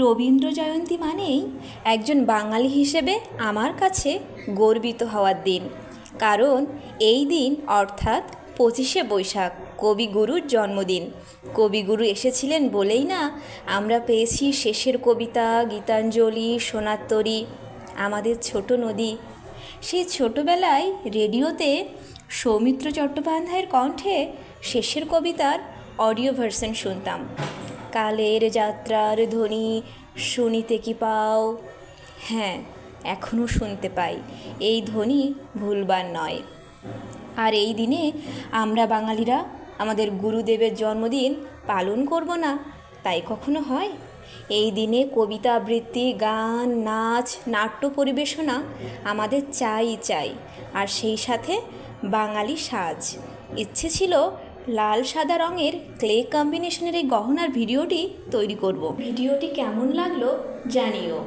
রবীন্দ্র জয়ন্তী মানেই একজন বাঙালি হিসেবে আমার কাছে গর্বিত হওয়ার দিন। কারণ এই দিন অর্থাৎ পঁচিশে বৈশাখ, কবিগুরুর জন্মদিন। কবিগুরু এসেছিলেন বলেই না, আমরা পেয়েছি শেষের কবিতা, গীতাঞ্জলি, সোনাত্তরী, আমাদের ছোট নদী। সেই ছোটবেলায় রেডিওতে সৌমিত্র চট্টোপাধ্যায়ের কণ্ঠে শেষের কবিতার অডিও ভার্সন শুনতাম। কালের যাত্রার ধ্বনি শুনিতে কি পাও? হ্যাঁ এখনও শুনতে পাই। এই ধ্বনি ভুলবার নয়। আর এই দিনে আমরা বাঙালিরা আমাদের গুরুদেবের জন্মদিন পালন করব না, তাই কখনো হয়? এই দিনে কবিতা আবৃত্তি গান, নাচ, নাট্য পরিবেশনা আমাদের চাই চাই। আর সেই সাথে বাঙালি সাজ। ইচ্ছে ছিল লাল সাদা রঙের ক্লে কম্বিনেশনের এই গহনার ভিডিওটি তৈরি করব। ভিডিওটি কেমন লাগল জানিও।